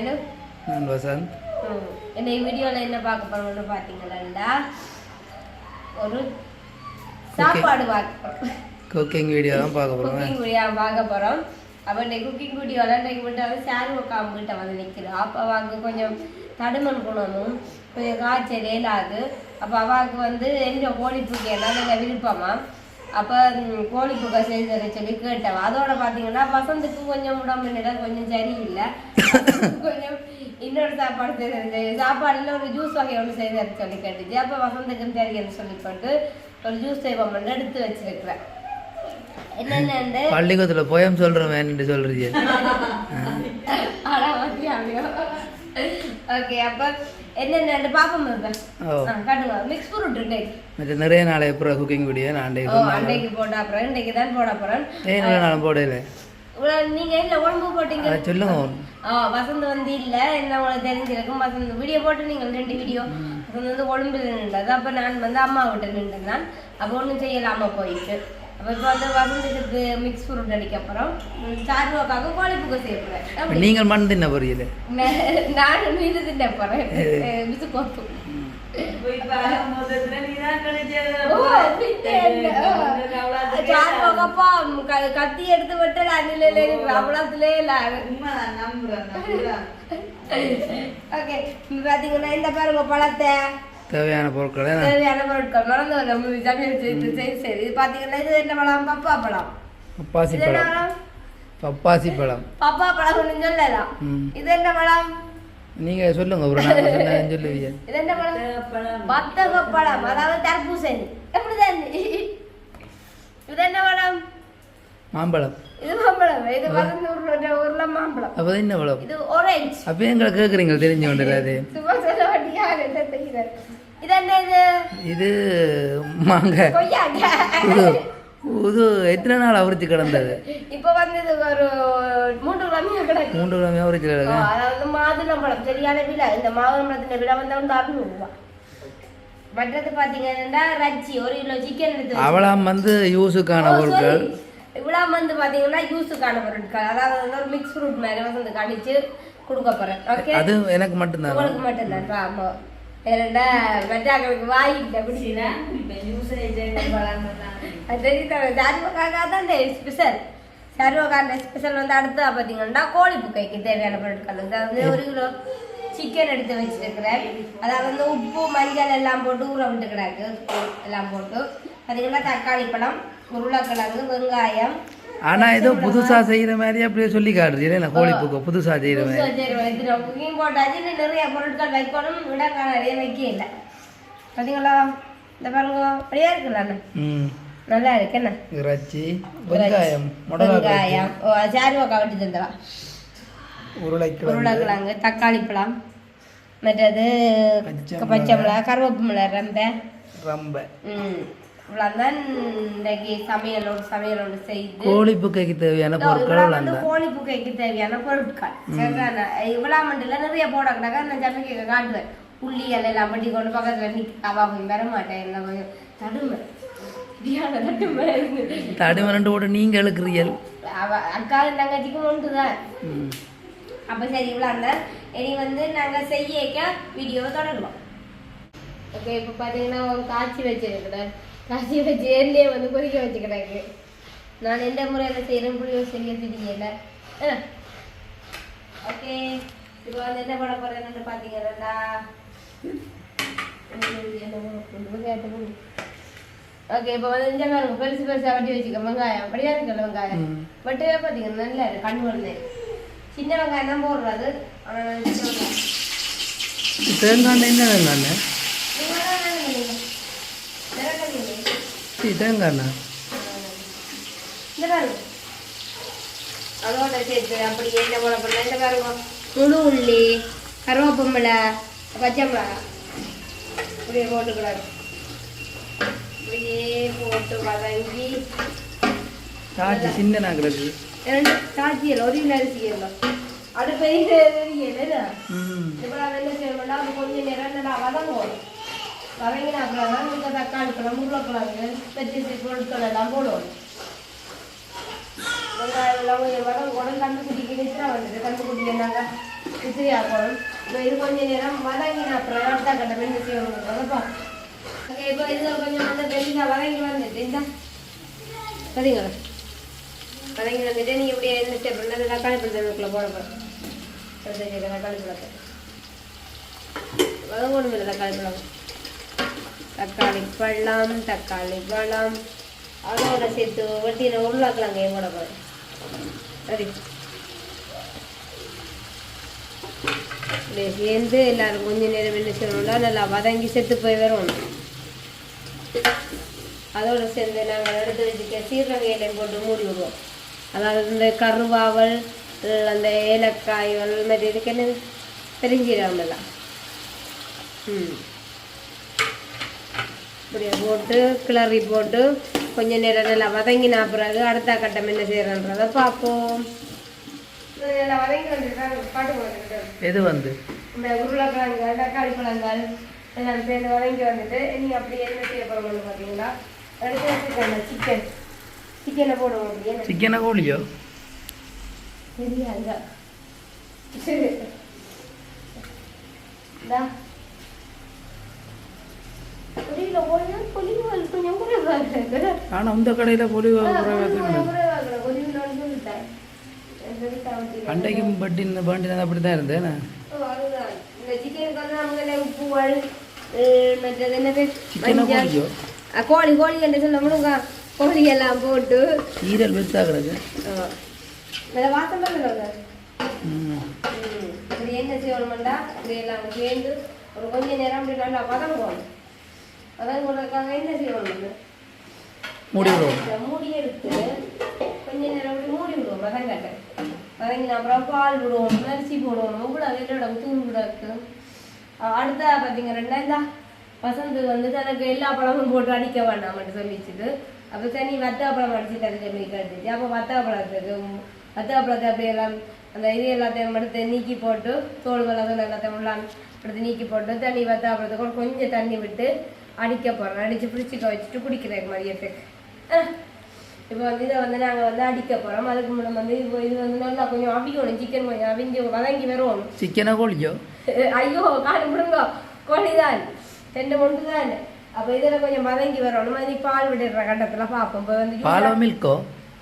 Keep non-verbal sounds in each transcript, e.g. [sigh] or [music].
வணக்கம் நான் வசந்த். இன்னைக்கு வீடியோவில் என்ன பார்க்க போறோம்னு பார்த்தீங்கன்னா ஒரு சாப்பாடு பார்க்க போறோம். குக்கிங் வீடியோ தான் பார்க்க போகிறோம் குக்கிங் வீடியோ பார்க்க போறோம். அப்போ இன்னைக்கு குக்கிங் வீடியோவில் இன்னைக்கு மட்டும் வந்து சாரு உட்காம கிட்ட வந்து நிற்கிறோம் அப்போ அவாவுக்கு கொஞ்சம் தடுமன் குணமும் கொஞ்சம் காய்ச்சல் இயலாது அப்போ அவாவுக்கு வந்து எந்த கோழி புக்கையெல்லாம் நல்ல விருப்பமா? அப்போ கோழி புக்கை செய்து சொல்லி கேட்டவா? அதோட பார்த்தீங்கன்னா வசந்துக்கு கொஞ்சம் உடம்பு நிலை கொஞ்சம் சரியில்லை. கொஞ்சம் இன்னொரு சாப்பாடு செய்து சாப்பாடுல ஒரு ஜூஸ் வகை ஒன்று செய்து தர சொல்லி கேட்டுச்சு அப்போ வசந்துக்கு தெரியும்னு சொல்லி போட்டு ஒரு ஜூஸ் செய்வோம்னு எடுத்து வச்சிருக்கிறேன் என்னென்னு பள்ளிக்கூடத்தில் போயம் சொல்கிறவன் என்று சொல்கிறீங்க ஓகே அப்ப என்னென்ன பாப்போம் காட்டுங்க மிக்ஸ் ஃப்ரூட் இன்றைக்கு மற்ற நிறைய நாளை அப்புறம் குக்கிங் வீடியோ நான் அன்றைக்கு போட்டா அப்புறம் இன்றைக்கு தான் போட போறேன் ஏன் நாளும் போடல இல்ல உடம்பு போட்டீங்க சொல்லுங்க வசந்த் வந்து இல்ல என்ன உங்களுக்கு தெரிஞ்சிருக்கும் வசந்த் வீடியோ போட்டு நீங்கள் ரெண்டு வீடியோ வசந்த் வந்து கொழும்புல நின்றது அப்ப நான் வந்து அம்மா விட்டு நின்றுதான் அப்போ ஒன்றும் செய்யலாம போயிட்டு. அப்போ இப்போ வந்து வசந்துக்கு மிக்ஸ் ஃப்ரூட் அடிக்க அப்புறம் சார்வாக்காக கோழி புக்கை செய்ய நீங்கள் மண் தின்ன புரியல நான் மீது தின்ன போறேன். மிஸ் கோத்து சார்வாக்கப்பா கத்தி எடுத்து விட்டு அண்ணில அவ்வளோத்துலே இல்லை ஓகே பாத்தீங்கன்னா இந்த பாருங்க பழத்தை தேவையான பொருட்களை தேவையான பொருட்கள் மறந்து வரும் சமையல் செய்து சரி சரி இது பாத்தீங்கன்னா இது என்ன பழம் பப்பா பழம் பப்பாசி பழம் பப்பாசி பழம் பப்பா பழம் சொல்லலாம் இது என்ன பழம் நீங்கள் சொல்லுங்க ஒரு நாள் [laughs] சொன்னேன் சொல்லுவீங்க. இது என்ன பழம்? வத்தக பழம் அதாவது தர்பூசணி. எப்படிதான்? இது என்ன பழம்? மாம்பழம். இது மாம்பழம். இது வந்து ஊர்ல ஊர்ல மாம்பழம். அப்போ என்ன பழம்? இது orange. அப்போ எங்களை கேட்குறீங்க தெரிஞ்சு கொண்டு [laughs] அது சும்மா சொல்ல மாட்டியா? என்ன தெரியுது இது என்ன இது? இது மாங்காய். கொய்யாக்கா. இது எத்தனை நாள் அவரிச்சு கிடந்தது? இப்ப வந்து இது ஒரு மூன்று கிழமையா கிடக்கு. மூன்று கிழமையாக அவரிச்சு கிடக்கு. அதாவது மாதுளம்பழம் சரியான விலை. இந்த மாதுளம்பழத்தின் விலை வந்து வந்து அறுநூறு ரூபாய் மற்றது பாத்தீங்கன்னா ரச்சி ஒரு கிலோ சிக்கன் எடுத்து அவளாம் வந்து யூஸுக்கான பொருட்கள். இவ்வளவு வந்து பாத்தீங்கன்னா யூஸுக்கான பொருட்கள். அதாவது வந்து ஒரு மிக்ஸ் ஃப்ரூட் மாதிரி வந்து கணிச்சு கொடுக்க போறேன். ஓகே அது எனக்கு மட்டும்தான்? உங்களுக்கு மட்டும்தான். ஆமா. ஏன்னா மெட்டாக்களுக்கு வாய் இல்லை பிடிச்சினா அது தெரியும் சார்வக்காக இந்த ஸ்பெஷல் சார்வக்கான ஸ்பெஷல் வந்து அடுத்து பார்த்தீங்கன்னா கோழி புக்கைக்கு தேவையான பொருட்கள் அதாவது ஒரு கிலோ சிக்கன் எடுத்து வச்சிருக்கிறேன் அதாவது வந்து உப்பு மஞ்சள் எல்லாம் போட்டு ஊற விட்டு கிடக்கு எல்லாம் போட்டு பார்த்தீங்கன்னா தக்காளி பழம் உருளைக்கிழங்கு வெங்காயம் ஆனா ஏதோ புதுசா செய்யற மாதிரி அப்படியே சொல்லி காட்டுறீங்க என்ன கோழி பூக்க புதுசா செய்யற மாதிரி குக்கிங் போட்டாச்சு நிறைய பொருட்கள் வைக்கணும் விடக்கா நிறைய வைக்க இல்லை பார்த்தீங்களா இந்த பாருங்க அப்படியே இருக்குல்ல நல்லா இருக்கு என்ன இறைச்சி. வெங்காயம் வெங்காயம். ஓ சாருவாக்கா வெட்டி தந்தவா? உருளைக்கிழங்கு. உருளைக்கிழங்கு தக்காளி பழம் மற்றது பச்சை மிளகா. கருவேப்பு மிளகா ரொம்ப. ரொம்ப. ம் இவ்வளோதான் இன்றைக்கு சமையல் ஒரு சமையல் ஒன்று செய்து. கோழி புக்கைக்கு தேவையான பொருட்கள் வந்து கோழி புக்கைக்கு தேவையான பொருட்கள். இவ்வளோ மண்டில் நிறைய போடக்கூடாது. நான் சமைக்க காட்டுவேன். உள்ளி எல்லாம் பட்டி கொண்டு பக்கத்தில் நிற்க அவா கொஞ்சம் வர மாட்டேன். கொஞ்சம் தடுமை. தடிமரண்டு போட்டு நீங்க எழுக்கிறீர்கள். அக்கா தங்கச்சிக்கும் ஒன்றுதான். அப்போ சரி இவ்வளோ அந்த. இனி வந்து நாங்கள் செய்ய வீடியோ தொடருவோம். ஓகே இப்போ பார்த்தீங்கன்னா ஒரு காய்ச்சி வச்சிருக்கிறேன். காய்ச்சி வச்சு எண்ணெயை வந்து கொதிக்க வச்சுக்கிட்டாங்க நான் எந்த முறையில் செய்கிறேன் புளியோ செய்ய தெரியல. ஓகே இப்போ வந்து என்ன பண்ண போகிறேன்னு பார்த்தீங்கன்னா ஓகே இப்போ வந்து இந்த பாருங்க பெருசு பெருசாக வட்டி வச்சுக்க வெங்காயம். அப்படியே இருக்குல்ல வெங்காயம். வெட்டவே பார்த்தீங்கன்னா நல்லா இருக்கு கண் வருது. சின்ன வெங்காயம் தான் போடுறது. ஆனால் வெங்காயம் தேங்காய் என்ன. சரி தேங்காய் இந்த பாருங்க. அதோட சேர்த்து அப்படி என்ன போட போடலாம் இந்த பாருங்க. முழு உள்ளி கருவேப்பம்பளை பச்சை மிளகாய். இப்படியே போட்டுக்கூடாது இப்படியே போட்டு வதங்கி சாட்சி சின்ன நாங்களுக்கு ரெண்டு சாட்சியல் ஒரு அரிசி எல்லாம் ம். இப்போ நான் என்ன செய்யணும்னா அது கொஞ்சம் நேரம் நல்லா வதங்குவோம் வதங்கின அப்புறம் தான் இந்த தக்காளி பழம் உருளைக்கிழங்கு வெற்றி பொருட்கள் எல்லாம் போடுவோம். வெங்காயம் எல்லாம் கொஞ்சம் வதங்க உடனே கண்டு குட்டிக்கு நித்திரா வந்தது. கண்டு குட்டிக்கு நாங்கள் விசிறி ஆக்கணும் இப்போ இது கொஞ்சம் நேரம் வதங்கின அப்புறம் அடுத்த கட்ட வெந்து செய்யணும் இப்போ இது கொஞ்சம் வந்து வெளியில வதங்கி வந்துட்டு இந்த சரிங்களா வதங்கி வந்துட்டு நீங்கள் இப்படி என்ன ஸ்டெப் பண்ணது தக்காளி பழத்துக்குள்ளே போட போகிறோம் தக்காளி பழத்தை வதங்கணும் இல்லை தக்காளி பழம் தக்காளி பழம் தக்காளி பழம் அதோட சேர்த்து வெட்டின உருளைக்கிழங்கு போட போகிறேன் சரி சேர்ந்து எல்லாரும் கொஞ்ச நேரம் என்ன செய்யணும்னா நல்லா வதங்கி செத்து போய் வரணும் அதோட சேர்ந்து நாங்கள் எடுத்து வச்சுக்க சீரக இலையும் போட்டு மூடி விடுவோம் அதாவது இந்த கருவாவல் அந்த ஏலக்காய்கள் மாதிரி இதுக்கு என்ன பெருஞ்சீரகம் எல்லாம் ம் இப்படியே போட்டு கிளறி போட்டு கொஞ்ச நேரம் நல்லா வதங்கின பிறகு அடுத்த கட்டம் என்ன செய்யறன்றதை பார்ப்போம். எது வந்து? இந்த உருளைக்கிழங்கு தக்காளி பழங்கள் எல்லாம் சேர்ந்து வதங்கி வந்துட்டு நீங்கள் அப்படியே என்ன செய்ய போகிறோம்னு பார்த்தீங்களா எடுத்து வச்சுக்கோங்க சிக்கன் சிக்கனை போடுவோம் அப்படியே சிக்கனா கோழியோ தெரியாங்க சரி இந்தா. புரியல கொஞ்சம் புளிவுகள் கொஞ்சம் குறைவாக இருக்குது ஆனால் இந்த கோழி கோழி என்று சொல்ல முழுங்க கோழி எல்லாம் போட்டு. ஈரல் வெறுத்தா கிடக்கு ஆமா. நல்ல வாசம் பண்ணுங்க ம். இப்படி என்ன செய்யணும்டா இப்படி எல்லாம் சேர்ந்து ஒரு கொஞ்ச நேரம் அப்படி நல்லா வதங்குவோம். வதங்குறதுக்காக என்ன செய்யணும் மூடி விடுவோம். மூடி எடுத்து கொஞ்ச நேரம் அப்படி மூடி விடுவோம் வதங்கட்டை. வதங்கின அப்புறம் பால் விடுவோம் அரிசி போடுவோம். இவ்வளோ வெள்ளோட தூள் விடக்கு. அடுத்த பார்த்தீங்க ரெண்டாயிரம் தான் வசந்து வந்து தனக்கு எல்லா பழமும் போட்டு அடிக்க வேண்டாம்னு சொல்லிச்சுது அப்போ சரி வத்தா பழம் அடிச்சு தர சொல்லி கேட்டுச்சு அப்போ வத்தா பழத்துக்கு வத்தா பழத்தை அப்படியே எல்லாம் அந்த இது எல்லாத்தையும் எடுத்து நீக்கி போட்டு தோல் வளர்ந்து எல்லாத்தையும் உள்ளான் எடுத்து நீக்கி போட்டு தண்ணி வத்தா பழத்துக்கு கொஞ்சம் தண்ணி விட்டு அடிக்க போகிறோம் அடித்து பிடிச்சிக்க வச்சுட்டு குடிக்கிறேன் மதியத்துக்கு. இப்போ வந்து இதை வந்து நாங்கள் வந்து அடிக்க போகிறோம் அதுக்கு முன்னாடி வந்து இப்போ இது வந்து நல்லா கொஞ்சம் அவிக்கணும் சிக்கன் கொஞ்சம் அவிஞ்சு வதங்கி வருவோம். சிக்கனா கோழியோ? ஐயோ காடு விடுங்க கோழிதான். ரெண்டு முண்டு தான் அப்போ இதில் கொஞ்சம் வதங்கி வரணும். மாதிரி பால் விடுற கட்டத்தில் பார்ப்போம் இப்போ வந்து பாலோ மில்கோ.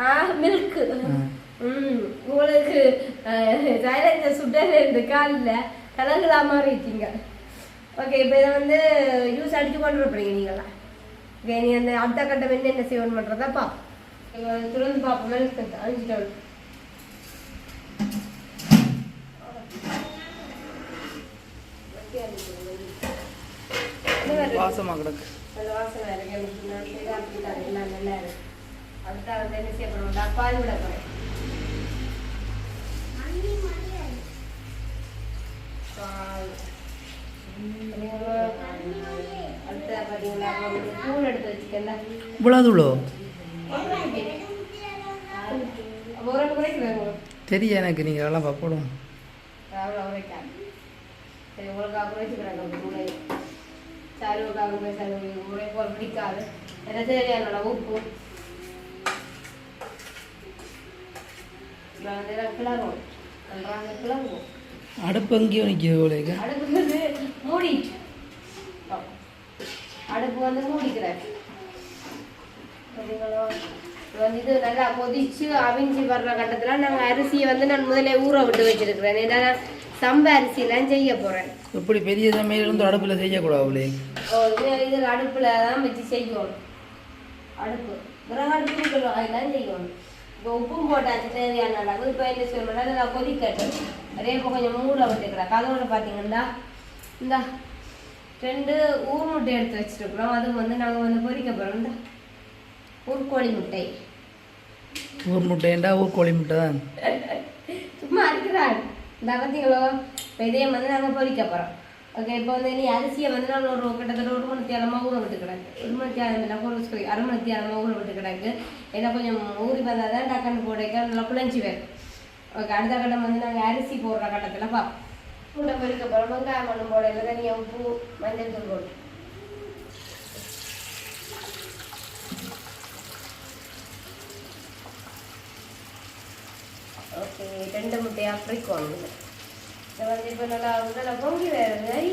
ஆ. மில்க்கு ம். உங்களுக்கு சைலன்ஸை சுடல இருந்து காலில்? கலங்களா மாறிட்டீங்க. ஓகே இப்போ இதை வந்து ஜூஸ் அடிச்சு கொண்டு வரப்படுங்க நீங்களாம் ஓகே நீ அந்த அடுத்த கட்டம் என்ன என்ன செய்யணும் பண்ணுறதா பா. இப்போ திறந்து பார்ப்போம். மில்க் அஞ்சு டவுன் வாசமாக கிடக்கு. நல்ல வாசனை இருக்கு எனக்கு நான் செய்தா அப்படி தான் எல்லாம் நல்லா இருக்கு. அதுதான் வந்து என்ன செய்ய போறோம்டா பால். விட குறைக்கிறேன் தெரியும் எனக்கு நீங்கள் அதெல்லாம் பார்ப்போம் அவ்வளோ உரைக்காது சரி போல் பிடிக்காது என்ன தேவையான உப்பு கிளறுவோம் நன்றாக கிளறுவோம் அடுப்பு எங்கேயோ அடுப்பு வந்து மூடிட்டு அடுப்பு வந்து மூடிக்கிறேன் சரிங்களா வந்து இது நல்லா கொதிச்சு அவிஞ்சு வர்ற கட்டத்தில் நாங்கள் அரிசியை வந்து நான் முதல்ல ஊற விட்டு வச்சிருக்கிறேன் ஏன்னா சம்ப அரிசிலாம் செய்ய போகிறேன் எப்படி பெரிய சமையல் இருந்து அடுப்பில் செய்யக்கூடாது அவளே இது அடுப்பில் தான் வச்சு செய்யணும். அடுப்பு. விறகு அடுப்பு அதெல்லாம் செய்யணும். இப்போ உப்பும் போட்டாச்சு தேவையான அளவு. இப்போ என்ன செய்யணும்னா நல்லா கொதிக்கட்டும். அதே இப்போ கொஞ்சம் மூட விட்டுக்கிறேன். கதவோட பார்த்தீங்கன்னா இந்த ரெண்டு ஊர் முட்டை எடுத்து வச்சிருக்கிறோம். அது வந்து நாங்கள் வந்து பொரிக்க போகிறோம் இந்த ஊர்கோழி முட்டை. ஊர் முட்டைண்டா ஊர் கோழி முட்டை தான். சும்மா இருக்கிறாள். இந்த பார்த்தீங்களோ இப்போ இதையும் வந்து நாங்கள் பொறிக்க போகிறோம் ஓகே இப்போ வந்து நீ அரிசியை வந்து நான் ஒரு கிட்டத்தட்ட ஒரு மணி தேரமாக ஊற விட்டு கிடக்கு ஒரு மணி தேரம் இல்லை ஒரு சாரி அரை மணி தேரமாக ஊற விட்டு கிடக்கு ஏன்னா கொஞ்சம் ஊறி வந்தால் தான் டக்குன்னு போடைக்க நல்லா குழஞ்சி வேறு ஓகே அடுத்த கட்டம் வந்து நாங்கள் அரிசி போடுற கட்டத்தில் பார்ப்போம் பூண்டை பொறிக்க போகிறோம் வெங்காயம் மண்ணும் போடையில் தனியாக உப்பு மஞ்சள் தூள் போட்டு ஓகே ரெண்டு முட்டையாக ஃப்ரிக்கோணும் இதை வந்து இப்போ நல்லா நல்லா பொங்கி வேறு ஐ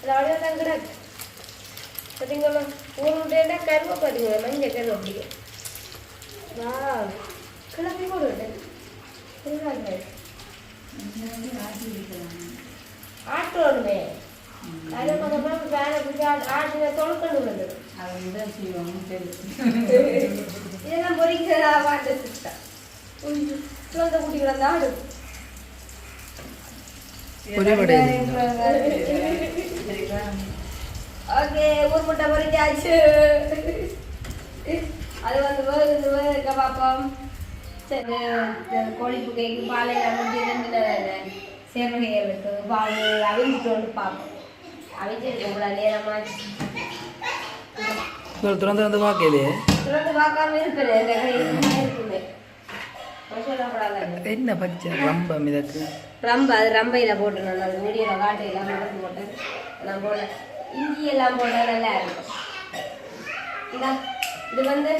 அது அப்படியே தான் கிடக்கு பார்த்தீங்களா ஒரு முட்டையில கருவை பார்த்தீங்களா மஞ்சள் கருவை பிடிக்கும் வா கிளம்பி போடுவேன் ஆட்டோடுமே அதில் கொஞ்சம் வேலை பிடிச்சி ஆட்டின தொழுக்கண்டு வந்துடும் இதெல்லாம் பொறிக்கிறதா வாட்ட சிஸ்டம் குட்டிகளை தான் ஆடும் ஓகே ஊர் முட்டை பொறிச்சாச்சு அது வந்து வேகுது வேக பார்ப்போம் சரி கோழிப்பு கேக்கு பாலை வந்து ரெண்டு சேர்வகைகளுக்கு பால் அவிஞ்சிட்டு பார்ப்போம். அவிஞ்சிருக்கு நேரமாச்சு திறந்து வந்து பார்க்கலையே? திறந்து பார்க்காம கை இருக்குமே என்ன பச்சை ரொம்ப மிதக்கு ரம்ப அது ரம்பையில் போட்டு நான் அந்த வீடியோவில் காட்டையெல்லாம் போட்டு போட்டேன் நான் போட. இஞ்சி எல்லாம் போட்டால் நல்லா இருக்கும். இதா இது வந்து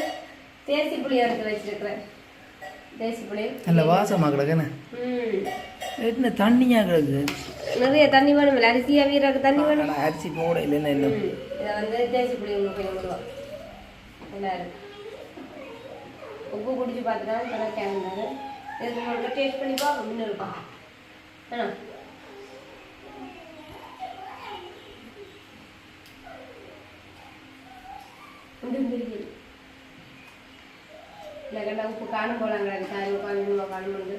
தேசி புளி எடுத்து வச்சிருக்கிறேன். தேசி புளி. நல்ல வாசமாக கிடக்குன்னு. என்ன தண்ணியாக கிடக்கு? நிறைய தண்ணி வேணும் இல்லை அரிசியா வீரக்கு தண்ணி வேணும். அரிசி போட இல்லைன்னா என்ன? ம் இதை வந்து தேசி புளி விடுவோம் நல்லா இருக்கு. உப்பு குடிச்சு பார்த்துட்டா நல்லா இருந்தாரு இதுக்கு உங்களுக்கு டேஸ்ட் பண்ணி பார்ப்போம் முன்ன இருப்பா ஆ. இல்லை உப்பு காணும் போகலாங்களா சாரி உட்காந்து காணும் வந்து?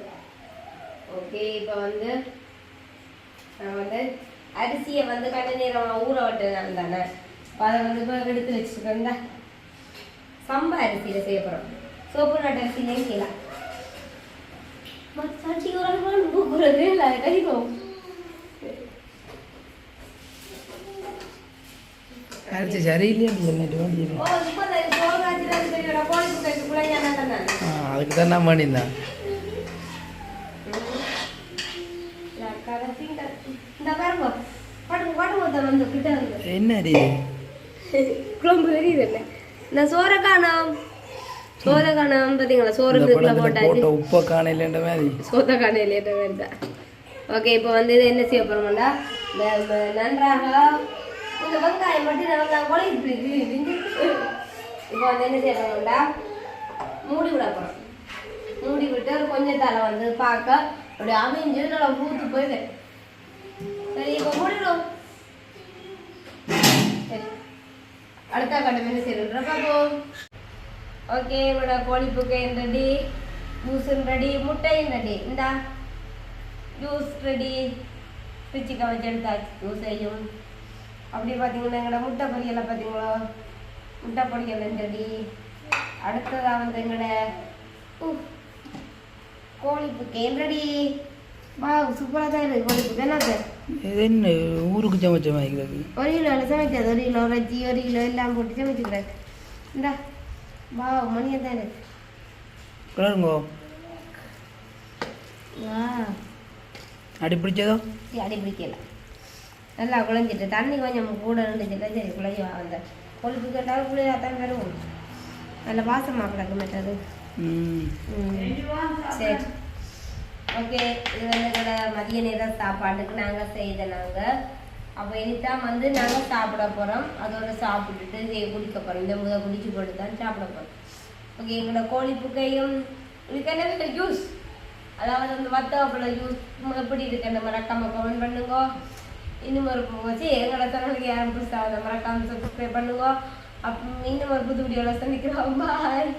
ஓகே இப்போ வந்து நான் வந்து அரிசியை வந்து கடை நேரம் ஊற விட்டுனாங்க தானே அதை வந்து இப்போ எடுத்து வச்சுருக்கேன் சம்பா அரிசியில் செய்ய போகிறோம் சோப்பு நாட்டு அரிசியிலையும் செய்யலாம் சட்டி ஒரு பூக்குறது இல்லை கறிக்கும் அரிசி சரியில்லையே சொல்லிட்டு வேண்டியது ஓ இப்போ சோறு காய்ச்சல் தெரியும் கோழி சோறை காணோம் பார்த்தீங்களா சோறு இதுக்குள்ள போட்டாச்சு. போட்ட உப்பை காணையிலன்ற மாதிரி? ஓகே இப்போ வந்து இது என்ன செய்ய ம- நன்றாக இந்த வெங்காயம் மட்டும் இப்போ வந்து என்ன செய்ய போகிறோம்டா மூடி விட மூடி விட்டு ஒரு கொஞ்சம் தலை வந்து பார்க்க அப்படி அமைஞ்சு நல்லா பூத்து போயிடு. சரி இப்போ மூடிடும் அடுத்த கட்டம் என்ன செய்யணுன்ற பார்ப்போம். ஓகே உங்களோட கோழிப்புக்கையும் ரெடி ஜூஸும் ரெடி முட்டையும் ரெடி இந்தா. ஜூஸ் ரெடி பிச்சுக்க வச்சு எடுத்தாச்சு. ஜூஸையும் அப்படி பார்த்தீங்கன்னா எங்களோட முட்டை பொரியலை பார்த்தீங்களா முட்டை பொரியலும் ரெடி அடுத்ததாக வந்து எங்களோட உஃப், கோழிப்புக்கையும் ரெடி வா சூப்பராக தான் இருக்குது கோழிப்புக்கை. என்ன சார்? இது என்ன ஊருக்கு சமைச்ச மாதிரி ஒரு கிலோ சமைச்சது ஒரு கிலோ ரஜ்ஜி ஒரு கிலோ எல்லாம் போட்டு சமைச்சுக்கிறேன் இந்தா. வா மணியை தான் இருக்கு கிளறுங்கோ வா. அடி பிடிச்சதோ? அடி பிடிக்கல. நல்லா குழஞ்சிட்டு தண்ணி கொஞ்சம் கூட இருந்துச்சுல சரி குழஞ்சி அந்த கொழுப்பு கேட்டாலும் குளிராக தான் பெறுவோம் நல்ல வாசமாக கிடக்கு மற்றது ம். ம். சரி. ஓகே இது வந்து எங்களோட மதிய நேர சாப்பாட்டுக்கு நாங்கள் செய்த நாங்கள் அப்போ இனித்தான் வந்து நாங்கள் சாப்பிட போகிறோம் அதோட சாப்பிட்டுட்டு இதை குடிக்க போகிறோம் இந்த முத குடிச்சு போட்டு தான் சாப்பிட போகிறோம் ஓகே எங்களோட கோழி புக்கையும் இதுக்கு என்ன ஜூஸ். அதாவது அந்த வத்தவப்பழ ஜூஸ். எப்படி நம்ம மறக்காம கமெண்ட் பண்ணுங்க. இன்னும் ஒரு வச்சு எங்களோட சேனலுக்கு யாரும் புதுசாக மறக்காம சப்ஸ்கிரைப் பண்ணுங்க. அப் இன்னும் ஒரு புது வீடியோவில் சந்திக்கிறோம். பாய்